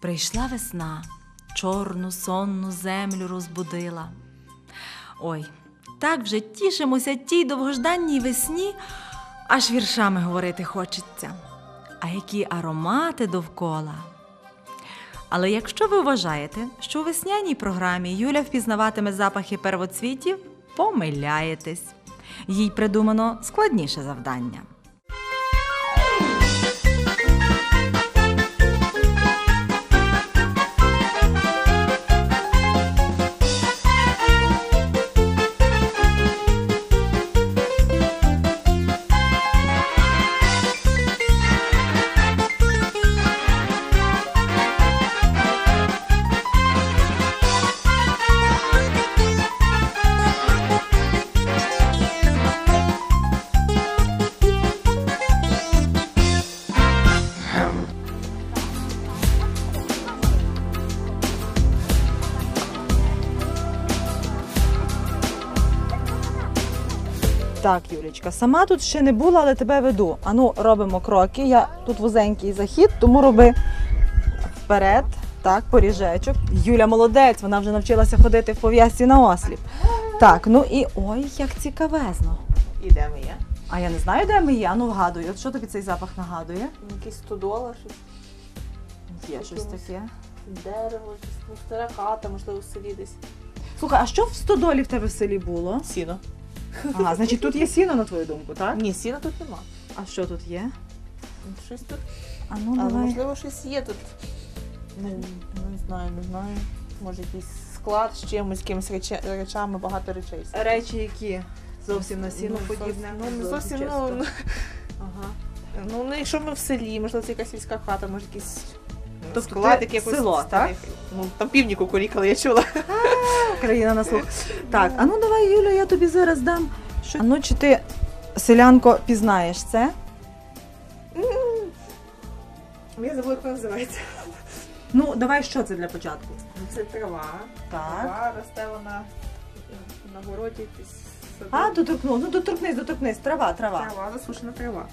Прийшла весна, чорну сонну землю розбудила. Ой, так вже тішимося тій довгожданній весні, аж віршами говорити хочеться. А які аромати довкола. Але якщо ви вважаєте, що у весняній програмі Юля впізнаватиме запахи первоцвітів, помиляєтесь. Їй придумано складніше завдання. Так, Юлічка, сама тут ще не була, але тебе веду. Ану, робимо кроки. Я тут вузенький захід, тому роби вперед. Так, поріжечок. Юля молодець, вона вже навчилася ходити в пов'язці на осліп. Так, ну і ой, як цікавезно. І де ми є? А я не знаю, де ми є. Ану, вгадую. От що тобі цей запах нагадує? Якийсь стодола, щось Є щось таке. дерево, щось ну, стара хата, можливо, в селі десь. Слухай, а що в стодолі в тебе в селі було? Сіно. Ага, значить тут є сіно, на твою думку, так? Ні, сіна тут нема. А що тут є? Щось тут. А ну Але давай. можливо щось є тут. Ну, не знаю, не знаю. Може якийсь склад з чимось, якимись рече- речами, багато речей. Речі, які зовсім на сіно Ну, подібне. Ну, не зовсім, чисто. ну, Ага. ну, ну, якщо ми в селі, можливо, це якась сільська хата, може якийсь ну, Тобто склад, ти село, старих. Ну, там півні кукурікали, я чула. Країна на слух. Так, а ну давай, Юля, я тобі зараз дам. Що... А ну чи ти, селянко, пізнаєш це? Я забула, як вона називається. Ну, давай, що це для початку? Ну, Це трава. Так. Трава росте вона на городі. якісь сади. А, доторкну, ну доторкнись, доторкнись, трава, трава. Трава, засушена трава.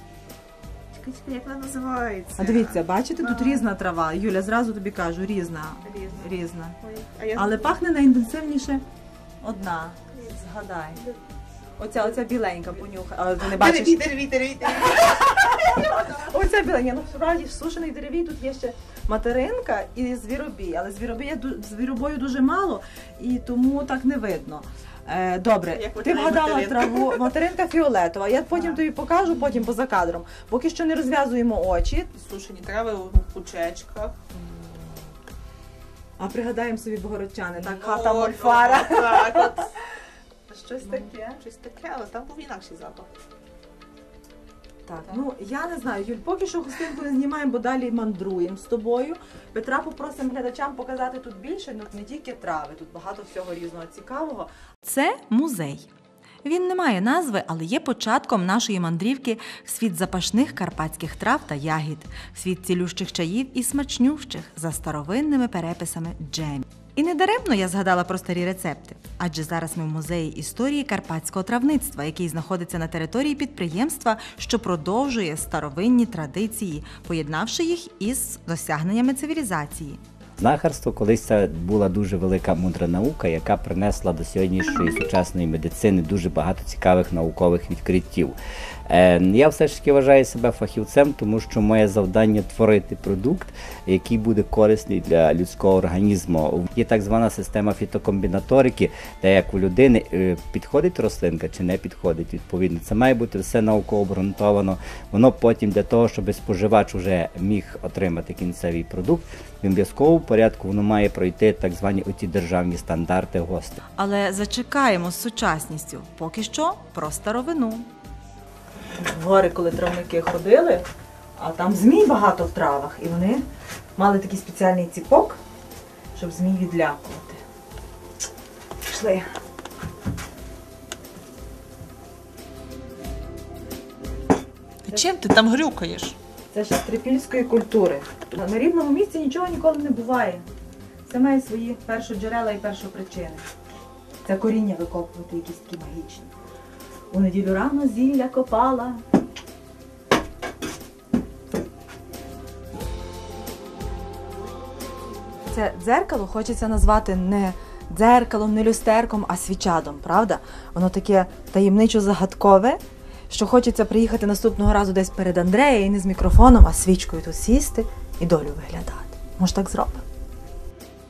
Чекай, як вона називається? А дивіться, бачите, тут різна трава. Юля, зразу тобі кажу, різна. Різна. Різна. Ой, а я Але пахне найінтенсивніше одна. Згадай. Оця, оця біленька понюхай. А ти не бачиш? Деревій, деревій, деревій, деревій. Оця біленька. Ну, справді, сушений деревій тут є ще материнка і звіробій. Але звіробія звіробою дуже мало, і тому так не видно. Е, добре, Як ти виглядає вгадала материнка? траву. Материнка фіолетова. Я потім тобі покажу, потім поза кадром. Поки що не розв'язуємо очі, Сушені трави у кучечках. а пригадаємо собі богородчани. Так, Ну, хата от, мольфара. Так, от. Щось Ну, таке. Щось таке, але там був інакший запах. Так, ну я не знаю, Юль, поки що гостинку не знімаємо, бо далі мандруємо з тобою. Петра попросимо глядачам показати тут більше, ну не тільки трави, тут багато всього різного цікавого. Це музей. Він не має назви, але є початком нашої мандрівки в світ запашних карпатських трав та ягід, в світ цілющих чаїв і смачнющих за старовинними переписами джемів. І не даремно я згадала про старі рецепти, адже зараз ми в музеї історії карпатського травництва, який знаходиться на території підприємства, що продовжує старовинні традиції, поєднавши їх із досягненнями цивілізації. Знахарство колись це була дуже велика мудра наука, яка принесла до сьогоднішньої сучасної медицини дуже багато цікавих наукових відкриттів. Е, я все ж таки вважаю себе фахівцем, тому що моє завдання творити продукт, який буде корисний для людського організму. Є так звана система фітокомбінаторики, де як у людини е, підходить рослинка чи не підходить. Відповідно, це має бути все науково обґрунтовано. Воно потім для того, щоб споживач вже міг отримати кінцевий продукт, в обов'язковому порядку воно має пройти так звані оті державні стандарти ГОСТи. Але зачекаємо з сучасністю. Поки що про старовину. В гори, коли травники ходили, а там змій багато в травах, і вони мали такий спеціальний ціпок, щоб змій відлякувати. Пішли. Чим ти там грюкаєш? Це ще з трипільської культури. На рівному місці нічого ніколи не буває. Це має свої першоджерела і першопричини. Це коріння викопувати якісь такі магічні. У неділю рано зілля копала. оце дзеркало хочеться назвати не дзеркалом, не люстерком, а свічадом, правда? Воно таке таємничо загадкове, що хочеться приїхати наступного разу десь перед Андреєю і не з мікрофоном, а свічкою тут сісти і долю виглядати. Може, так зробимо?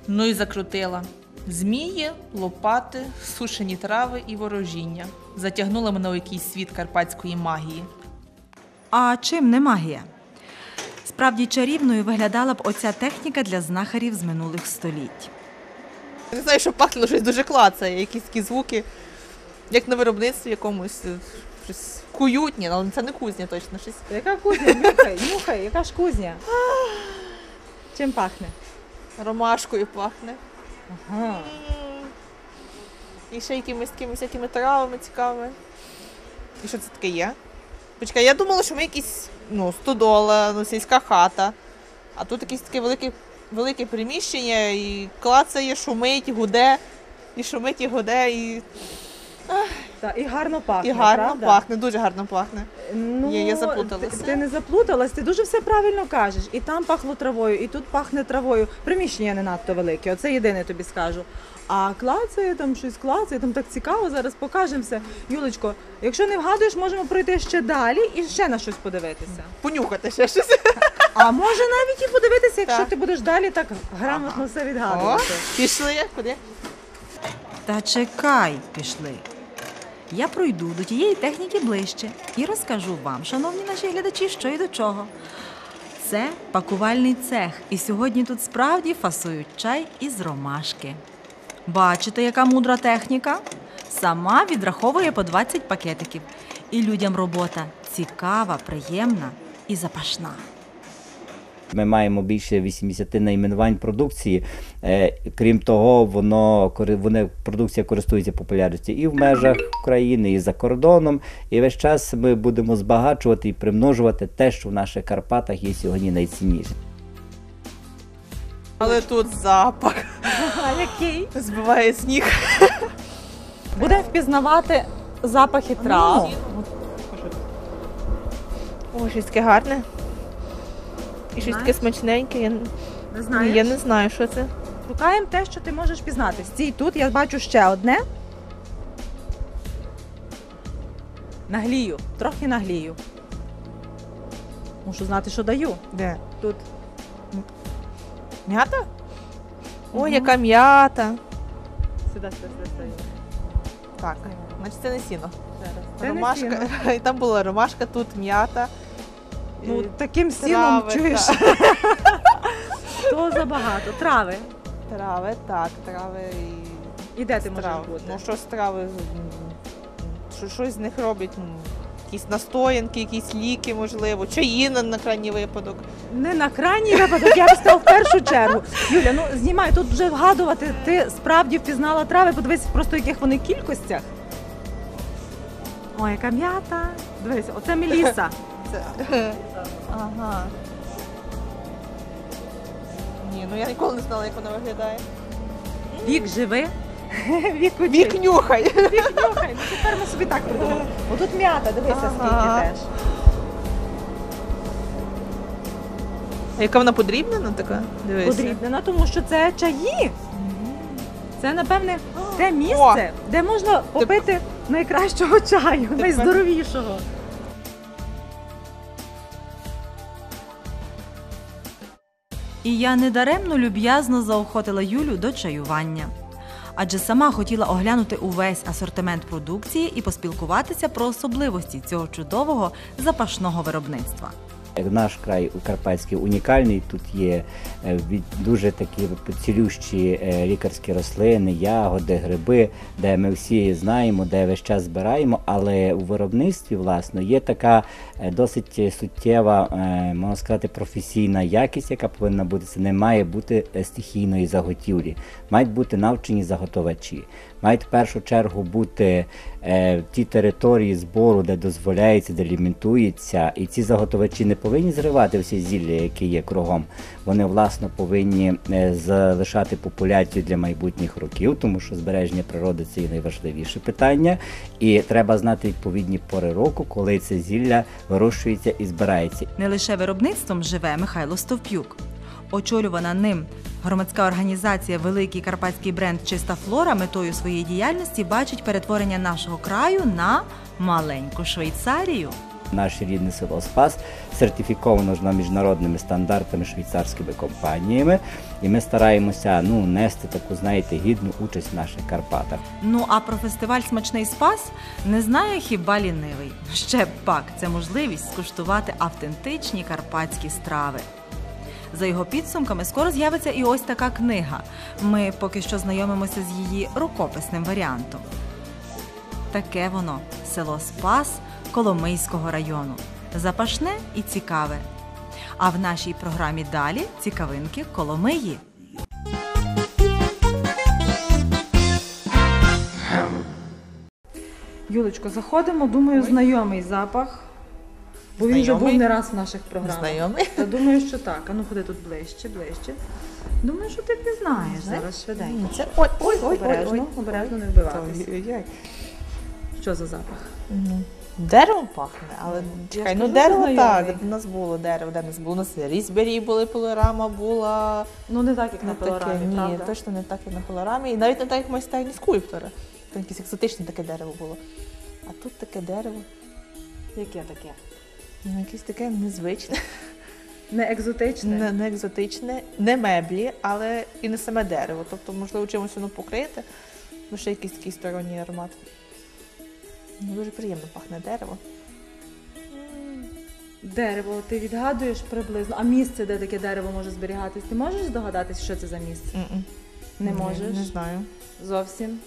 Ну і закрутила. Змії, лопати, сушені трави і ворожіння. Затягнула мене у якийсь світ карпатської магії. А чим не магія? Справді чарівною виглядала б оця техніка для знахарів з минулих століть. Не знаю, що пахло щось дуже клацає, якісь такі звуки, як на виробництві якомусь щось куютні, але це не кузня точно щось. Яка кузня? Нюхай, нюхай, яка ж кузня? Чим пахне? Ромашкою пахне. Ага. І ще якимись такими всякими травами цікавими. І що це таке є? Почекай, я думала, що ми якісь ну, стодола, ну, сільська хата. А тут якесь таке велике, велике приміщення, і клацає, шумить, гуде, і шумить, і гуде, і, Та, і гарно пахне. і гарно правда? пахне, дуже гарно пахне. Ну, Є, я заплуталася. Ти, ти не заплуталась, ти дуже все правильно кажеш. І там пахло травою, і тут пахне травою. Приміщення не надто велике, оце єдине тобі скажу. А клацає там щось клацає, там так цікаво, зараз покажемо все. Юлечко, якщо не вгадуєш, можемо пройти ще далі і ще на щось подивитися. Понюхати ще щось. А може навіть і подивитися, якщо Так. ти будеш далі так грамотно все О, відгадувати. пішли, куди? Та чекай, пішли. Я пройду до тієї техніки ближче і розкажу вам, шановні наші глядачі, що і до чого. Це пакувальний цех, і сьогодні тут справді фасують чай із ромашки. Бачите, яка мудра техніка? Сама відраховує по 20 пакетиків. І людям робота цікава, приємна і запашна. Ми маємо більше 80 найменувань продукції. Е, Крім того, воно вони продукція користується популярністю і в межах України, і за кордоном. І весь час ми будемо збагачувати і примножувати те, що в наших Карпатах є сьогодні найцінніше. Але тут запах. А який? Збиває сніг. Будемо впізнавати запахи трав. О, щось таке гарне. І щось таке смачненьке. Я, Не Ні, я не знаю, що це. Шукаємо те, що ти можеш пізнати. Стій тут, я бачу ще одне. Наглію, трохи наглію. Мушу знати, що даю. Де? Тут. М'ята? О, Мгм. яка м'ята. Сюди, сюди, сюди. Так, значить це не сіно. Це не ромашка. І там була ромашка, тут м'ята. Ну, таким сіном трави, чуєш. То забагато. Трави. Трави, так, трави і І де ти можеш бути? Ну, що з трави? Що, щось з них роблять? м, Якісь настоянки, якісь ліки, можливо, чаї на, на крайній випадок. Не на крайній випадок, я б сказала в першу чергу. Юля, ну знімай, тут вже вгадувати. Ти справді впізнала трави, подивись просто в яких вони кількостях. Ой, яка м'ята. Дивись, оце меліса. Це... Ага. Ні, ну я ніколи не знала, як вона виглядає. Вік живи. Вік. Вік нюхай. Вік нюхай. Ну тепер ми собі так придумали. Отут м'ята, дивися, Ага. скільки теж. А яка вона подрібнена така? Дивися. Подрібнена, тому що це чаї. Це, напевне, те місце, де можна попити найкращого чаю, найздоровішого. І я недаремно люб'язно заохотила Юлю до чаювання. Адже сама хотіла оглянути увесь асортимент продукції і поспілкуватися про особливості цього чудового запашного виробництва. Наш край карпатський унікальний. Тут є е, дуже такі цілющі е, лікарські рослини, ягоди, гриби, де ми всі знаємо, де весь час збираємо. Але у виробництві власне є така е, досить суттєва, е, можна сказати, професійна якість, яка повинна бути. Це не має бути е, стихійної заготівлі. Мають бути навчені заготовачі. Мають в першу чергу бути е, ті території збору, де дозволяється, де лімітується, і ці заготовачі не повинні зривати всі зілля, які є кругом. Вони власно повинні е, залишати популяцію для майбутніх років, тому що збереження природи це є найважливіше питання. І треба знати відповідні пори року, коли це зілля вирощується і збирається. Не лише виробництвом живе Михайло Стовпюк. Очолювана ним громадська організація Великий карпатський бренд Чиста флора метою своєї діяльності бачить перетворення нашого краю на маленьку Швейцарію. Наше рідне село Спас сертифіковано ж на міжнародними стандартами швейцарськими компаніями, і ми стараємося ну, нести таку, знаєте, гідну участь в наших Карпатах. Ну а про фестиваль Смачний спас не знає хіба лінивий. Ще б пак це можливість скуштувати автентичні карпатські страви. За його підсумками скоро з'явиться і ось така книга. Ми поки що знайомимося з її рукописним варіантом. Таке воно село Спас Коломийського району. Запашне і цікаве. А в нашій програмі далі цікавинки Коломиї. Юлечко, заходимо, думаю, знайомий запах. Бо він вже був Знайомий? не раз в наших програмах. Знайомий? Та думаю, що так. А ну ходи тут ближче, ближче. Думаю, що ти пізнаєш зараз швиденько. Це ой, ой, ой, ой, обережно, ой. обережно не вбиватися. Ой-ой-ой. Що за запах? Ну, Дерево пахне, але чекай, ну дерево так. У нас було дерево, де нас було. У нас різьбері були, пилорама була. Ну не так, як на Не таке, пилорамі, ні, правда? точно не так, як на пилорамі. І навіть не так, як майстерні скульптора. Там якесь екзотичне таке дерево було. А тут таке дерево, Яке таке? ну якесь таке незвичне, Не екзотичне. не, не екзотичне, не меблі, але і не саме дерево. Тобто, можливо, чимось воно покрите, бо ще якийсь такий сторонній аромат. Дуже приємно пахне дерево. Дерево, ти відгадуєш приблизно. А місце, де таке дерево може зберігатись, ти можеш здогадатись, що це за місце? М-м. Не Ні, можеш? Не знаю. Зовсім.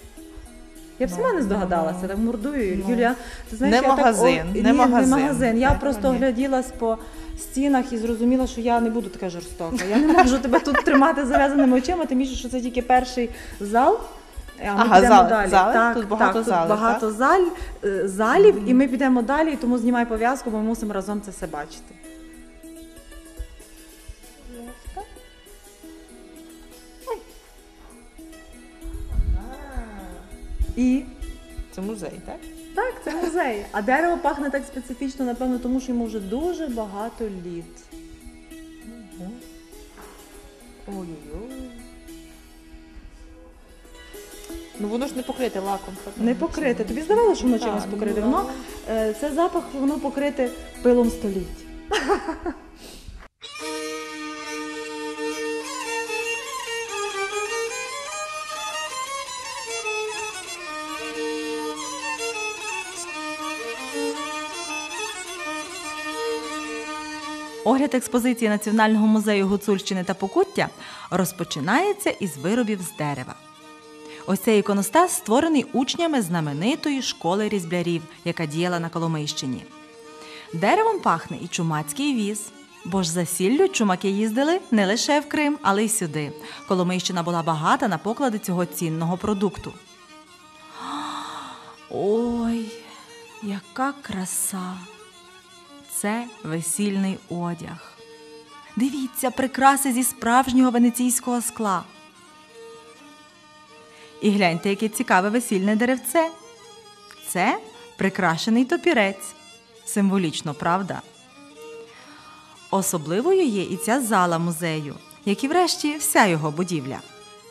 Я б Ну, сама не здогадалася, ну, так мордую. ну. Юлія, ти знаєш, Не я магазин, так, о, не ні, магазин. не магазин. Я Не, просто ні. гляділась по стінах і зрозуміла, що я не буду така жорстока. Я не можу тебе тут тримати зав'язаними очима, тим більше, що це тільки перший зал. А ми Ага, підемо зали, далі. зали? Так, Тут багато так, залів, Тут багато заль, е, залів, і ми підемо далі, тому знімай пов'язку, бо ми мусимо разом це все бачити. І Це музей, так? так, це музей. А дерево пахне так специфічно, напевно, тому що йому вже дуже багато літ. Ой-ой-ой. Ну воно ж не покрите лаком. Не покрите. Тобі здавалося, що воно Так, чимось ну, покрите? Воно е, це запах, воно покрите пилом століть. Огляд експозиції Національного музею Гуцульщини та Покуття розпочинається із виробів з дерева. Ось цей іконостас створений учнями знаменитої школи різблярів, яка діяла на Коломийщині. Деревом пахне і чумацький віз. Бо ж за сіллю чумаки їздили не лише в Крим, але й сюди. Коломийщина була багата на поклади цього цінного продукту. Ой, яка краса! Це весільний одяг. Дивіться, прикраси зі справжнього венеційського скла. І гляньте, яке цікаве весільне деревце. Це прикрашений топірець. Символічно, правда? Особливою є і ця зала музею, як і врешті вся його будівля.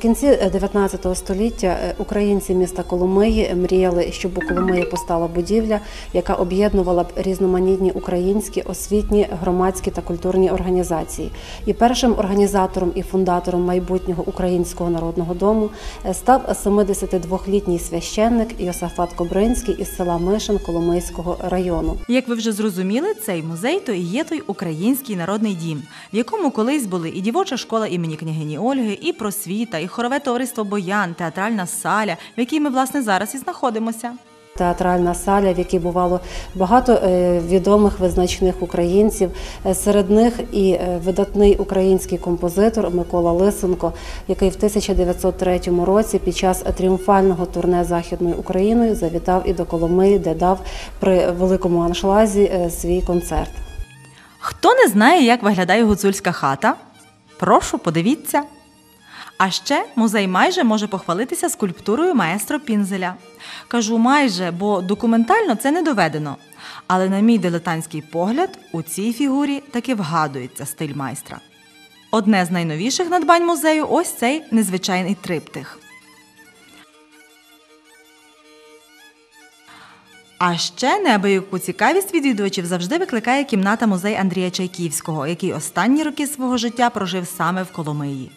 В кінці е, 19 століття е, українці міста Коломиї мріяли, щоб у Коломиї постала будівля, яка об'єднувала б різноманітні українські освітні, громадські та культурні організації. І першим організатором і фундатором майбутнього українського народного дому е, став 72-літній священник Йосафат Кобринський із села Мишин Коломийського району. Як ви вже зрозуміли, цей музей то і є той український народний дім, в якому колись були і дівоча школа імені княгині Ольги, і просвіта, і хорове товариство Боян, театральна саля, в якій ми власне зараз і знаходимося. Театральна саля, в якій бувало багато е, відомих визначних українців. Е, Серед них і е, видатний український композитор Микола Лисенко, який в 1903 році під час тріумфального турне Західною Україною завітав і до Коломиї, де дав при великому аншлазі свій концерт. Хто не знає, як виглядає гуцульська хата? Прошу, подивіться. А ще музей майже може похвалитися скульптурою маестро Пінзеля. Кажу майже, бо документально це не доведено. Але на мій дилетантський погляд, у цій фігурі таки вгадується стиль майстра. Одне з найновіших надбань музею ось цей незвичайний триптих. А ще неабияку цікавість відвідувачів завжди викликає кімната музей Андрія Чайківського, який останні роки свого життя прожив саме в Коломиї.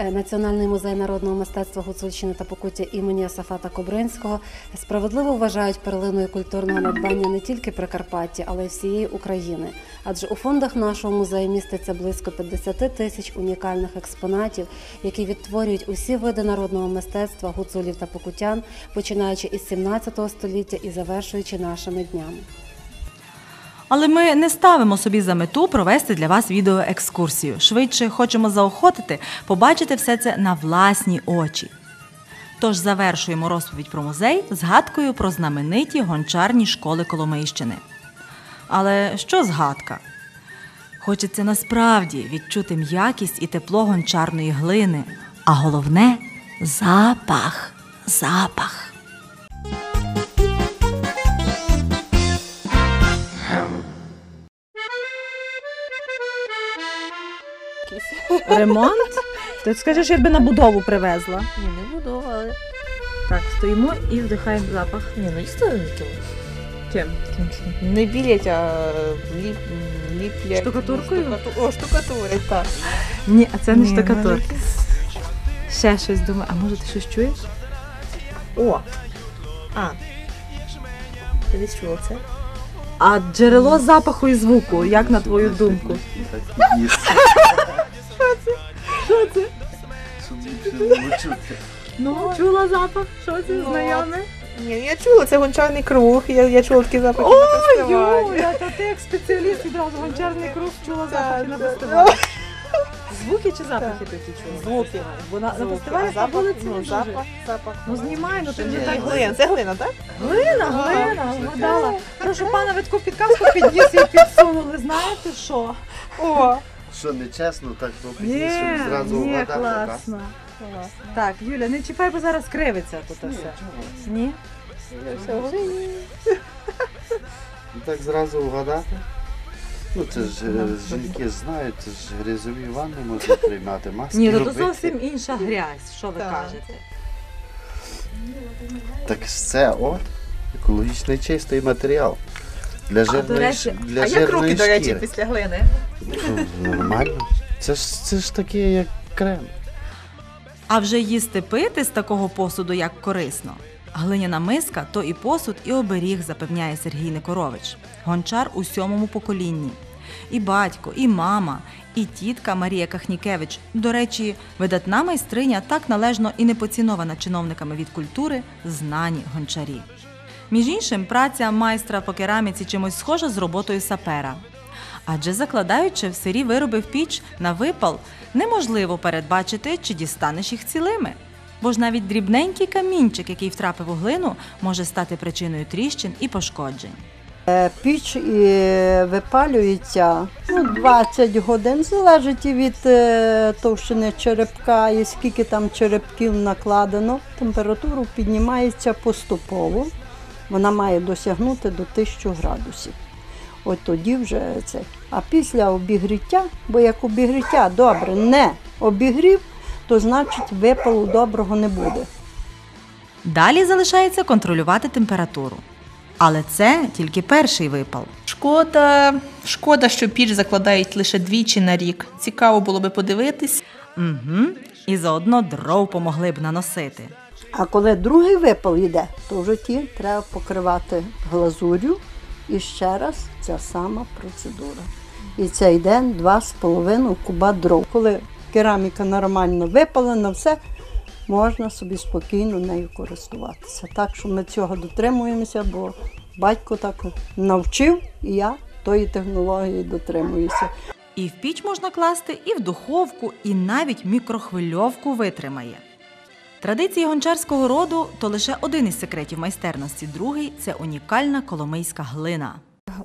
Е, Національний музей народного мистецтва Гуцульщини та Покуття імені Асафата Кобринського справедливо вважають перлиною культурного надбання не тільки Прикарпаття, але й всієї України. Адже у фондах нашого музею міститься близько 50 тисяч унікальних експонатів, які відтворюють усі види народного мистецтва гуцулів та покутян, починаючи із 17 століття і завершуючи нашими днями. Але ми не ставимо собі за мету провести для вас відеоекскурсію. Швидше хочемо заохотити побачити все це на власні очі. Тож завершуємо розповідь про музей згадкою про знамениті гончарні школи Коломийщини. Але що згадка? Хочеться насправді відчути м'якість і тепло гончарної глини, а головне запах. Запах. Ремонт? Ти скажеш, якби на будову привезла. Ні, не буду, але. Так, стоїмо і вдихаємо запах. Ні, ну історики. Чим? Не білять, а ліп, ліплять. Штукатуркою? Штукату- О, штукатурять, так. Ні, а це не Ні, штукатур. Ще щось думаю. А може ти щось чуєш? О! А. Ти десь чула це? А джерело запаху і звуку, як на твою думку? Ну, чула запах? Що це Ну, знайоме? Ні, я чула, це гончарний круг, я, я чула такі запахи на фестивалі. Юля, то ти як спеціаліст відразу гончарний круг чула запахи на фестивалі. Звуки чи запахи ти чула? Звуки. Бо на, на Звуки. фестивалі А запах, були ці ну, запах, запах. Ну знімай, ну ти вже так глина, це глина, так? Глина, глина, вгадала. Прошу пана, ви таку підказку підніс і підсунули. Знаєте що? О! Що не чесно, так то Ні, підніс, щоб зразу ні, вгадати. так? класно. Так, Юля, не чіпай, бо зараз кривиться тут все. Ні? І так зразу вгадати. Ну це ж е, жінки знають, це ж грязові ванни можна приймати, маски Ні, ну то робити. зовсім інша грязь, що ви Так. кажете. Так це от екологічний чистий матеріал. Для до жирної, речі, ш- для А як жирної руки, до речі, шкіри. після глини? Ну, Нормально. Це ж це ж таке, як крем. А вже їсти пити з такого посуду як корисно. Глиняна миска то і посуд, і оберіг, запевняє Сергій Никорович, гончар у сьомому поколінні. І батько, і мама, і тітка Марія Кахнікевич. До речі, видатна майстриня так належно і не поцінована чиновниками від культури, знані гончарі. Між іншим, праця майстра по кераміці чимось схожа з роботою сапера. Адже закладаючи в сирі вироби в піч на випал, неможливо передбачити, чи дістанеш їх цілими. Бо ж навіть дрібненький камінчик, який втрапив у глину, може стати причиною тріщин і пошкоджень. Піч і випалюється ну, 20 годин, залежить від е, товщини черепка і скільки там черепків накладено. Температуру піднімається поступово. Вона має досягнути до 1000 градусів. От тоді вже це. А після обігріття, бо як обігріття добре не обігрів, то значить випалу доброго не буде. Далі залишається контролювати температуру. Але це тільки перший випал. Шкода, шкода, що піч закладають лише двічі на рік. Цікаво було би подивитись. Угу. І заодно дров помогли б наносити. А коли другий випал йде, то вже ті треба покривати глазур'ю і ще раз ця сама процедура. І це йде 2,5 куба дров. Коли кераміка нормально випалена, все можна собі спокійно нею користуватися. Так що ми цього дотримуємося, бо батько так навчив, і я тої технології дотримуюся. І в піч можна класти, і в духовку, і навіть мікрохвильовку витримає. Традиції гончарського роду то лише один із секретів майстерності, другий це унікальна коломийська глина.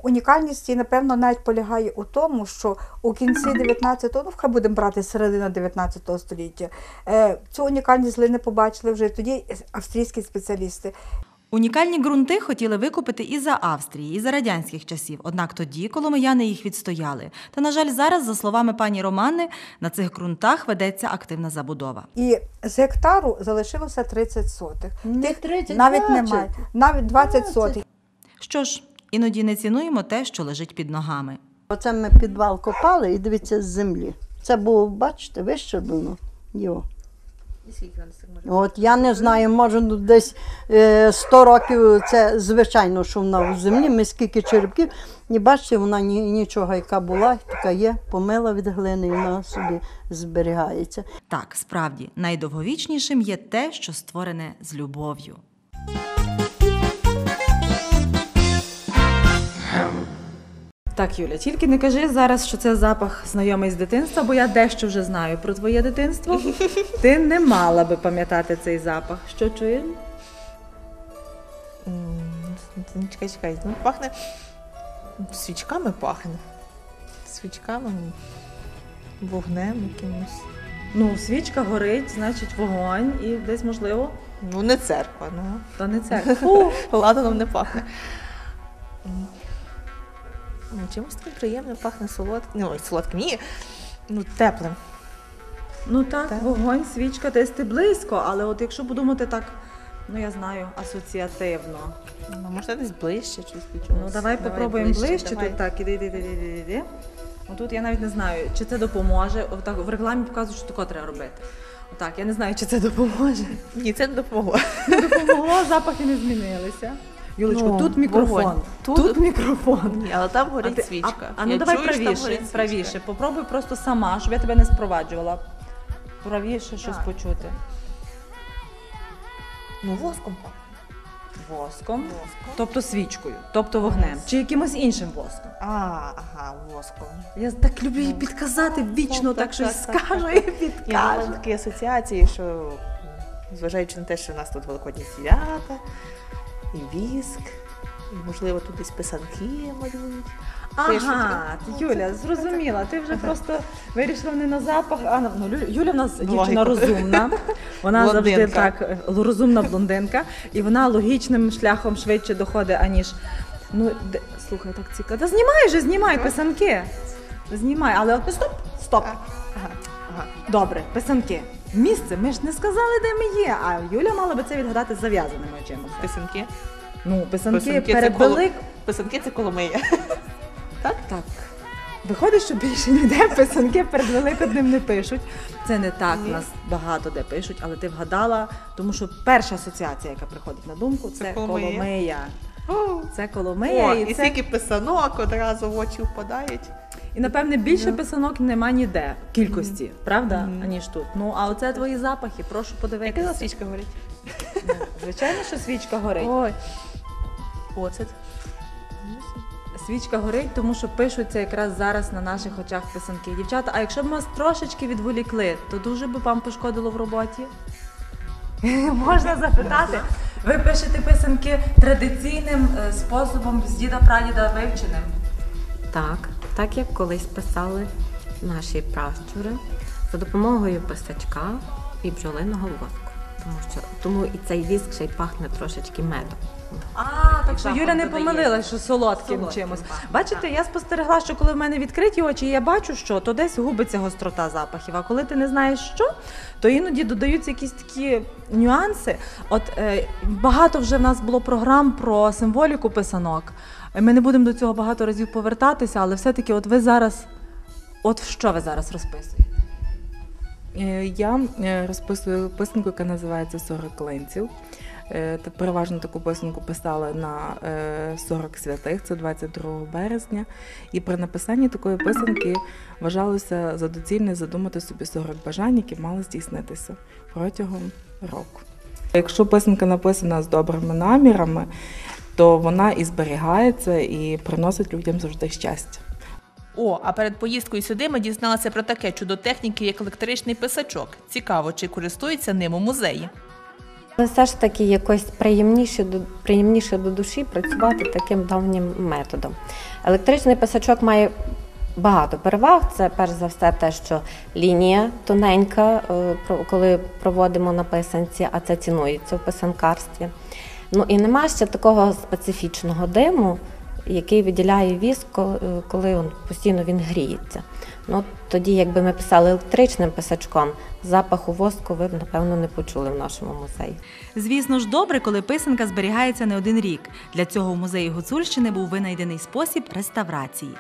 Унікальність її, напевно, навіть полягає у тому, що у кінці 19-го, ну хай будемо брати середина 19 століття, е, цю унікальність глини побачили вже тоді австрійські спеціалісти. Унікальні ґрунти хотіли викупити і за Австрії, і за радянських часів. Однак тоді коломияни їх відстояли. Та, на жаль, зараз, за словами пані Романи, на цих ґрунтах ведеться активна забудова. І з гектару залишилося 30 сотих. Не Тих 30, навіть 20. немає. Навіть 20 20. сотих. Що ж, іноді не цінуємо те, що лежить під ногами. Оце ми підвал копали і дивіться з землі. Це було, бачите, вищеблено. Йо. От я не знаю, може ну, десь е, 100 років це звичайно, що вона в землі, ми скільки черепків, і бачите, вона ні, нічого, яка була, така є, помила від глини, і вона собі зберігається. Так, справді, найдовговічнішим є те, що створене з любов'ю. Так, Юля, тільки не кажи зараз, що це запах знайомий з дитинства, бо я дещо вже знаю про твоє дитинство. Ти не мала би пам'ятати цей запах. Що чуєш? М, Чекай, чекай. Ну, пахне. Свічками пахне. Свічками, вогнем якимось. Ну, свічка горить, значить вогонь, і десь можливо, Ну, не церква, ну. то не це. Фу. Ладаном не пахне. М. Ну, чимось таким приємним пахне солодким. Ну, ой, солодким, ні. Ну, теплим. Ну так, Так. вогонь, свічка, десь ти близько, але от якщо подумати так, ну я знаю, асоціативно. Ну, може, десь ближче щось Ну відчулося. давай попробуємо ближче, давай. тут так, іди, іди, іди, іди, іди. Ну тут я навіть не знаю, чи це допоможе. Отак в рекламі показують, що тако треба робити. Отак, я не знаю, чи це допоможе. Ні, це не допомогло. Не допомогло, запахи не змінилися. Юлечко, Ну, тут мікрофон. вогонь. Тут, Тут- мікрофон. Ні, але там горить А ти- свічка. А, а ну Я давай чую, правіше, правіше. Попробуй просто сама, щоб я тебе не спроваджувала. Правіше щось Так. почути. Ну, воском. Воском. Воском. Тобто свічкою, тобто вогнем. Чи якимось іншим воском. А, ага, воском. Я так люблю їй підказати вічно, Ну, так так, щось так, так, скажу так, і Я підкажу. такі асоціації, що зважаючи на те, що у нас тут великодні свята, і віск, і, можливо, тут десь писанки малюють. пишуть. Ага, Юля, зрозуміла. Ти вже просто вирішила не на запах, а на ну, Лю- Юля в нас дівчина розумна. Вона завжди Блондинка. так е, розумна блондинка, і вона логічним шляхом швидше доходить, аніж. Ну, де, слухай, так цікаво. Та знімай же, знімай писанки. Знімай, але от стоп, стоп. Ага, ага. Добре, писанки. Місце, ми ж не сказали, де ми є. А Юля мала би це відгадати з зав'язаними очима. Писанки. Ну, писанки, Писанки це перед коло- Писанки це Коломия. Так. Виходить, що більше ніде писанки перед Великоднем не пишуть. Це не так, Ні. нас багато де пишуть, але ти вгадала, тому що перша асоціація, яка приходить на думку, це, Це Коломия. Коломия. О, Це Коломия. і і, це... скільки писанок одразу в очі впадають. і напевне більше писанок нема ніде в кількості, правда, Мгм. аніж тут. Ну, а оце твої запахи, прошу подивитися. за свічка горить? Звичайно, що свічка горить. Ой. Оцет. Свічка горить, тому що пишуться якраз зараз на наших очах писанки. Дівчата, а якщо б вас трошечки відволікли, то дуже би вам пошкодило в роботі? Можна запитати. Ви пишете писанки традиційним е, способом з діда прадіда вивченим. Так, так як колись писали наші пращури за допомогою писачка і бджолиного воску. Тому що тому і цей віск ще й пахне трошечки медом. А, так що Юля не додає. помилилась, що солодким, Солодким чимось. пахне, Бачите, я спостерегла, що коли в мене відкриті очі, і я бачу, що то десь губиться гострота запахів. А коли ти не знаєш що, то іноді додаються якісь такі нюанси. От е, багато вже в нас було програм про символіку писанок. Е, Ми не будемо до цього багато разів повертатися, але все-таки, от ви зараз, от що ви зараз розписуєте? Е, Я е, розписую писанку, яка називається «40 клинців. Е, переважно таку писанку писали на е, 40 святих, це 22 березня. І при написанні такої писанки вважалося за доцільне задумати собі 40 бажань, які мали здійснитися протягом року. Якщо писанка написана з добрими намірами, то вона і зберігається і приносить людям завжди щастя. О, а перед поїздкою сюди ми дізналися про таке чудо техніки, як електричний писачок. Цікаво, чи користуються ним у музеї. Але все ж таки якось приємніше до приємніше до душі працювати таким давнім методом. Електричний писачок має багато переваг. Це перш за все те, що лінія тоненька, е, коли проводимо на писанці, а це цінується в писанкарстві. Ну і нема ще такого специфічного диму, який виділяє віск, е, коли он, постійно він гріється. Ну, тоді, якби ми писали електричним писачком, запаху воску ви б, напевно, не почули в нашому музеї. Звісно ж, добре, коли писанка зберігається не один рік. Для цього в музеї Гуцульщини був винайдений спосіб реставрації.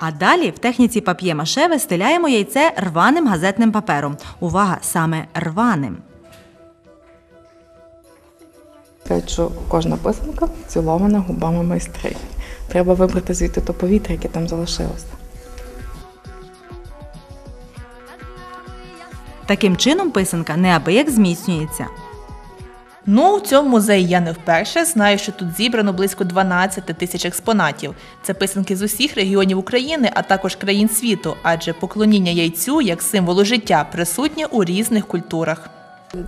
А далі в техніці пап'є-маше вистеляємо яйце рваним газетним папером. Увага, саме рваним. Кажуть, кожна писанка цілована губами майстрів. Треба вибрати звідти то повітря, яке там залишилося. Таким чином писанка неабияк зміцнюється. Ну, у цьому музеї я не вперше. Знаю, що тут зібрано близько 12 тисяч експонатів. Це писанки з усіх регіонів України, а також країн світу, адже поклоніння яйцю як символу життя присутнє у різних культурах.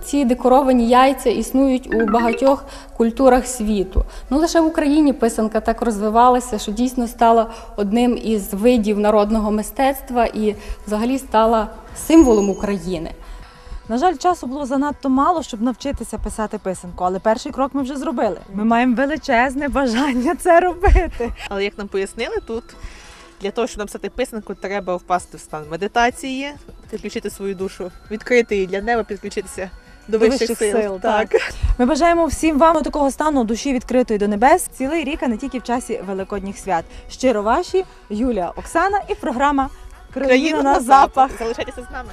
Ці декоровані яйця існують у багатьох культурах світу. Ну лише в Україні писанка так розвивалася, що дійсно стала одним із видів народного мистецтва і взагалі стала символом України. На жаль, часу було занадто мало, щоб навчитися писати писанку, але перший крок ми вже зробили. Ми маємо величезне бажання це робити. Але як нам пояснили тут, для того, щоб написати писанку, треба впасти в стан медитації, підключити свою душу, відкрити її для неба, підключитися до, вищих, вищих сил. сил, так. Ми бажаємо всім вам такого стану душі відкритої до небес цілий рік, а не тільки в часі великодніх свят. Щиро ваші Юлія Оксана і програма Країна на запах. Залишайтеся з нами.